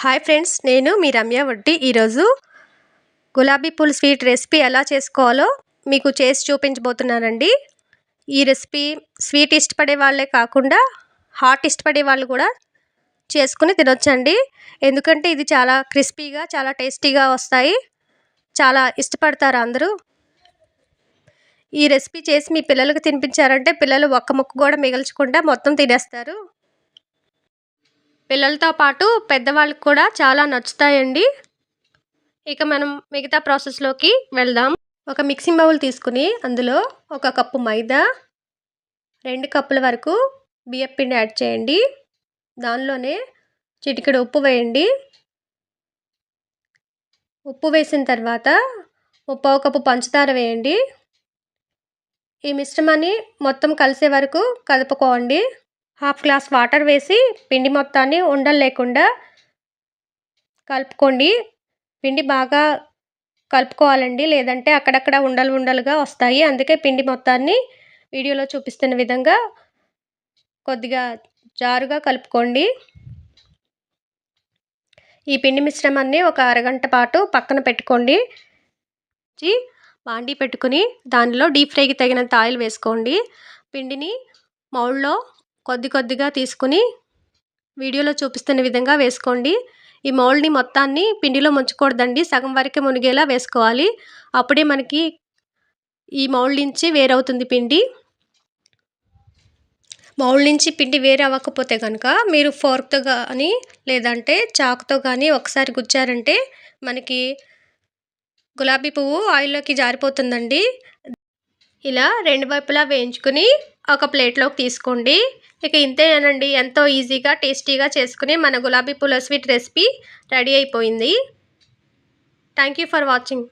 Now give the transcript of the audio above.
Hi friends నేను మీ రమ్య వడ్డి. ఈరోజు గులాబీ పూల స్వీట్ రెసిపీ ఎలా చేసుకోవాలో మీకు చేసి చూపించబోతున్నానండి. ఈ రెసిపీ స్వీట్ ఇష్టపడే వాళ్ళే కాకుండా హాట్ ఇష్టపడే వాళ్ళు కూడా చేసుకుని తినొచ్చండి. ఎందుకంటే ఇది చాలా క్రిస్పీగా చాలా టేస్టీగా వస్తాయి. చాలా ఇష్టపడతారు అందరూ. ఈ రెసిపీ చేసి మీ పిల్లలకు తినిపించారంటే పిల్లలు ఒక్క ముక్క కూడా మిగల్చకుండా మొత్తం తినేస్తారు. పిల్లలతో పాటు పెద్దవాళ్ళకి కూడా చాలా నచ్చుతాయండి. ఇక మనం మిగతా ప్రాసెస్లోకి వెళ్దాం. ఒక మిక్సింగ్ బౌల్ తీసుకుని అందులో ఒక కప్పు మైదా రెండు కప్పుల వరకు బియ్యం పిండి యాడ్ చేయండి. దానిలోనే చిటికెడు ఉప్పు వేయండి. ఉప్పు వేసిన తర్వాత ముప్పావు కప్పు పంచదార వేయండి. ఈ మిశ్రమాన్ని మొత్తం కలిసే వరకు కలుపుకోండి. హాఫ్ గ్లాస్ వాటర్ వేసి పిండి మొత్తాన్ని ఉండలు లేకుండా కలుపుకోండి. పిండి బాగా కలుపుకోవాలండి. లేదంటే అక్కడక్కడ ఉండలు ఉండలుగా వస్తాయి. అందుకే పిండి మొత్తాన్ని వీడియోలో చూపిస్తున్న విధంగా కొద్దిగా జారుగా కలుపుకోండి. ఈ పిండి మిశ్రమాన్ని ఒక అరగంట పాటు పక్కన పెట్టుకోండి. బాండీ పెట్టుకుని దానిలో డీప్ ఫ్రైకి తగినంత ఆయిల్ వేసుకోండి. పిండిని మౌల్లో కొద్ది కొద్దిగా తీసుకుని వీడియోలో చూపిస్తున్న విధంగా వేసుకోండి. ఈ మౌల్డ్ని మొత్తాన్ని పిండిలో ముంచకూడదండి. సగం వరకే మునిగేలా వేసుకోవాలి. అప్పుడే మనకి ఈ మౌల్డ్ నుంచి వేరవుతుంది పిండి. మౌల్డ్ నుంచి పిండి వేరే అవ్వకపోతే కనుక మీరు ఫోర్క్తో కానీ లేదంటే చాకుతో కానీ ఒకసారి గుచ్చారంటే మనకి గులాబీ పువ్వు ఆయిల్లోకి జారిపోతుందండి. ఇలా రెండు వైపులా వేయించుకుని ఒక ప్లేట్లోకి తీసుకోండి. ఇక ఇంతేనండి ఎంతో ఈజీగా టేస్టీగా చేసుకుని మన గులాబీ పూల స్వీట్ రెసిపీ రెడీ అయిపోయింది. Thank you for watching.